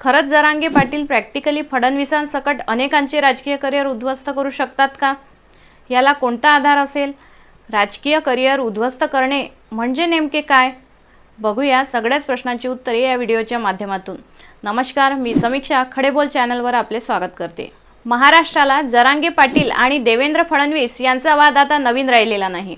खरंच जरांगे पाटील प्रॅक्टिकली फडणवीसांसकट अनेकांचे राजकीय करिअर उद्ध्वस्त करू शकतात का? याला कोणता आधार असेल? राजकीय करिअर उद्ध्वस्त करणे म्हणजे नेमके काय? बघूया सगळ्याच प्रश्नांची उत्तरे या व्हिडिओच्या माध्यमातून. नमस्कार मी समीक्षा खडेबोल चॅनलवर आपले स्वागत करते. महाराष्ट्राला जरांगे पाटील आणि देवेंद्र फडणवीस यांचा वाद आता नवीन राहिलेला नाही.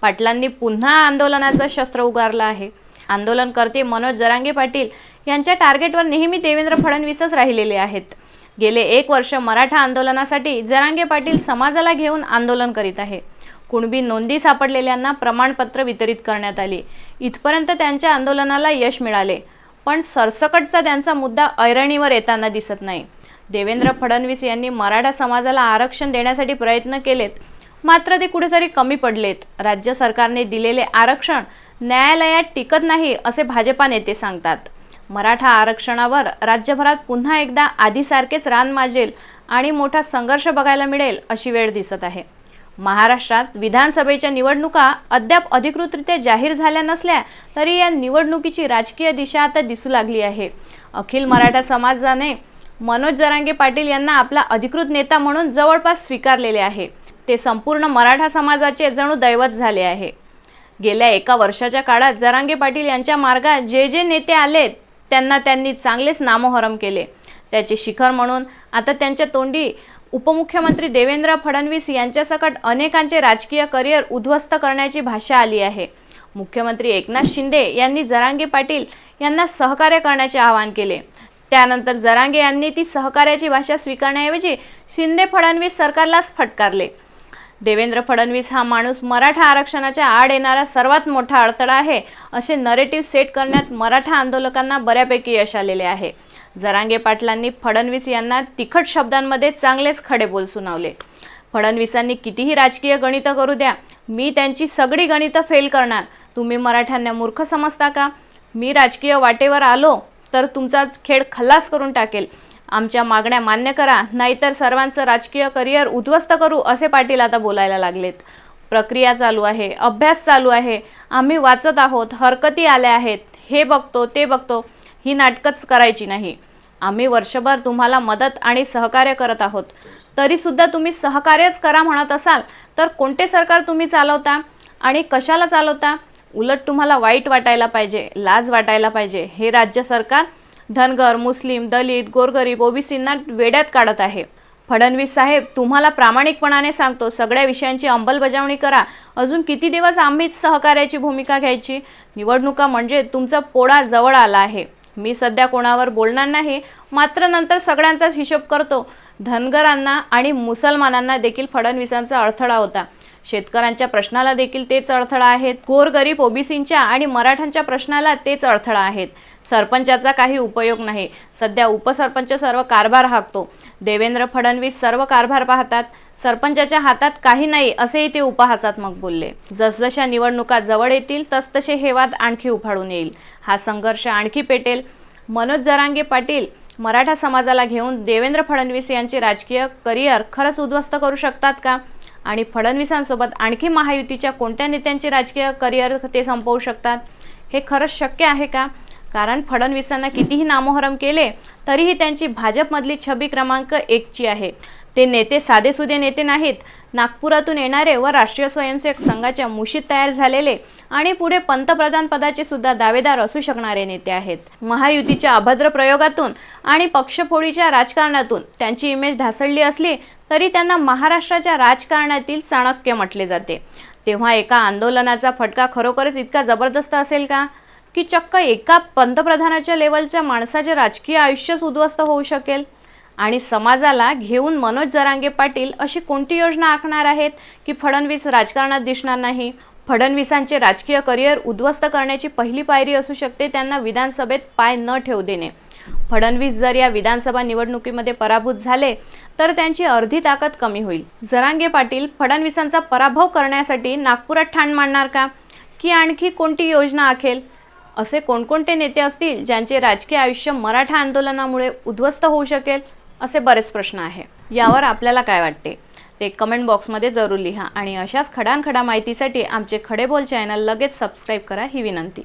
पाटलांनी पुन्हा आंदोलनाचं शस्त्र उगारलं आहे. आंदोलनकर्ते मनोज जरांगे पाटील यांच्या टार्गेटवर नेहमी देवेंद्र फडणवीसच राहिलेले आहेत. गेले एक वर्ष मराठा आंदोलनासाठी जरांगे पाटील समाजाला घेऊन आंदोलन करीत आहे. कुणबी नोंदी सापडलेल्यांना प्रमाणपत्र वितरित करण्यात आली. इथपर्यंत त्यांच्या आंदोलनाला यश मिळाले. पण सरसकटचा त्यांचा मुद्दा ऐरणीवर येताना दिसत नाही. देवेंद्र फडणवीस यांनी मराठा समाजाला आरक्षण देण्यासाठी प्रयत्न केलेत. मात्र ते कुठेतरी कमी पडलेत. राज्य सरकारने दिलेले आरक्षण न्यायालयात टिकत नाही असे भाजपा नेते सांगतात. मराठा आरक्षणावर राज्यभरात पुन्हा एकदा आधीसारखेच रान माजेल आणि मोठा संघर्ष बघायला मिळेल अशी वेळ दिसत आहे. महाराष्ट्रात विधानसभेच्या निवडणुका अद्याप अधिकृतरित्या जाहीर झाल्या नसल्या तरी या निवडणुकीची राजकीय दिशा आता दिसू लागली आहे. अखिल मराठा समाजाने मनोज जरांगे पाटील यांना आपला अधिकृत नेता म्हणून जवळपास स्वीकारलेले आहे. ते संपूर्ण मराठा समाजाचे जणू दैवत झाले आहे. गेल्या एका वर्षाच्या काळात जरांगे पाटील यांच्या मार्गात जे जे नेते आलेत त्यांना त्यांनी चांगलेच नामोहरम केले. त्याचे शिखर म्हणून आता त्यांच्या तोंडी उपमुख्यमंत्री देवेंद्र फडणवीस यांच्यासकट अनेकांचे राजकीय करिअर उद्ध्वस्त करण्याची भाषा आली आहे. मुख्यमंत्री एकनाथ शिंदे यांनी जरांगे पाटील यांना सहकार्य करण्याचे आवाहन केले. त्यानंतर जरांगे यांनी ती सहकार्याची भाषा स्वीकारण्याऐवजी शिंदे फडणवीस सरकारलाच फटकारले. देवेंद्र फडणवीस हा माणूस मराठा आरक्षणाच्या आड येणारा सर्वात मोठा अडथळा आहे असे नरेटिव्ह सेट करण्यात मराठा आंदोलकांना बऱ्यापैकी यश आलेले आहे. जरांगे पाटलांनी फडणवीस यांना तिखट शब्दांमध्ये चांगलेच खडेबोल सुनावले. फडणवीसांनी कितीही राजकीय गणितं करू द्या मी त्यांची सगळी गणितं फेल करणार. तुम्ही मराठ्यांना मूर्ख समजता का? मी राजकीय वाटेवर आलो तर तुमचा खेळ खल्लास करून टाकेल. आमच्या मागण्या मान्य करा नाहीतर सर्वांचं राजकीय करिअर उद्ध्वस्त करू असे पाटील आता बोलायला लागलेत. प्रक्रिया चालू आहे अभ्यास चालू आहे आम्ही वाचत आहोत हरकती आल्या आहेत हे बघतो ते बघतो ही नाटकच करायची नाही. आम्ही वर्षभर तुम्हाला मदत आणि सहकार्य करत आहोत. तरीसुद्धा तुम्ही सहकार्यच करा म्हणत असाल तर कोणते सरकार तुम्ही चालवता आणि कशाला चालवता? उलट तुम्हाला वाईट वाटायला पाहिजे लाज वाटायला पाहिजे. हे राज्य सरकार धनगर मुस्लिम दलित गोरगरीब ओबीसींना वेड्यात काढत आहे. फडणवीस साहेब तुम्हाला प्रामाणिकपणाने सांगतो सगळ्या विषयांची अंमलबजावणी करा. अजून किती दिवस आम्हीच सहकार्याची भूमिका घ्यायची? निवडणुका म्हणजे तुमचा पोळा जवळ आला आहे. मी सध्या कोणावर बोलणार नाही मात्र नंतर सगळ्यांचाच हिशोब करतो. धनगरांना आणि मुसलमानांना देखील फडणवीसांचा अडथळा होता. शेतकऱ्यांच्या प्रश्नाला देखील तेच अडथळा आहेत. गोरगरीब ओबीसींच्या आणि मराठ्यांच्या प्रश्नाला तेच अडथळा आहेत. सरपंचाचा काही उपयोग नाही. सध्या उपसरपंच सर्व कारभार हाकतो. देवेंद्र फडणवीस सर्व कारभार पाहतात. सरपंचाच्या हातात काही नाही असेही ते उपहासात्मक बोलले. जसजशा निवडणुका जवळ येतील तसतसे हे वाद आणखी उफाळून येईल. हा संघर्ष आणखी पेटेल. मनोज जरांगे पाटील मराठा समाजाला घेऊन देवेंद्र फडणवीस यांचे राजकीय करिअर खरंच उद्ध्वस्त करू शकतात का? आणि फडणवीसांसोबत आणखी महायुतीच्या कोणत्या नेत्यांचे राजकीय करिअर ते संपवू शकतात? हे खरंच शक्य आहे का? कारण फडणवीसांना कितीही नामोहरम केले तरीही त्यांची भाजपमधली छबी क्रमांक एकची आहे. ते नेते साधेसुधे नेते नाहीत नागपुरातून येणारे व राष्ट्रीय स्वयंसेवक संघाच्या मुशीत तयार झालेले आणि पुढे पंतप्रधान पदाचे सुद्धा दावेदार असू शकणारे नेते आहेत. महायुतीच्या अभद्र प्रयोगातून आणि पक्षफोडीच्या राजकारणातून त्यांची इमेज ढासळली असली तरी त्यांना महाराष्ट्राच्या राजकारणातील चाणक्य म्हटले जाते. तेव्हा एका आंदोलनाचा फटका खरोखरच इतका जबरदस्त असेल का? की चक्क एका पंतप्रधानाच्या लेवलच्या माणसाचे राजकीय आयुष्यच उद्ध्वस्त होऊ शकेल? आणि समाजाला घेऊन मनोज जरांगे पाटील अशी कोणती योजना आखणार आहेत की फडणवीस राजकारणात दिसणार नाही? फडणवीसांचे राजकीय करिअर उद्ध्वस्त करण्याची पहिली पायरी असू शकते त्यांना विधानसभेत पाय न ठेवू देणे. फडणवीस जर या विधानसभा निवडणुकीमध्ये पराभूत झाले तर त्यांची अर्धी ताकद कमी होईल. जरांगे पाटील फडणवीसांचा पराभव करण्यासाठी नागपुरात ठाण मांडणार का? की आणखी कोणती योजना आखेल असे कोणकोणते नेते असतील ज्यांचे राजकीय आयुष्य मराठा आंदोलनामुळे उद्ध्वस्त होऊ शकेल? असे बरेच प्रश्न आहे. यावर आपल्याला काय वाटते? ते कमेंट बॉक्समध्ये जरूर लिहा आणि अशाच खडानखडा माहितीसाठी आमचे खडेबोल चॅनल लगेच सबस्क्राईब करा ही विनंती.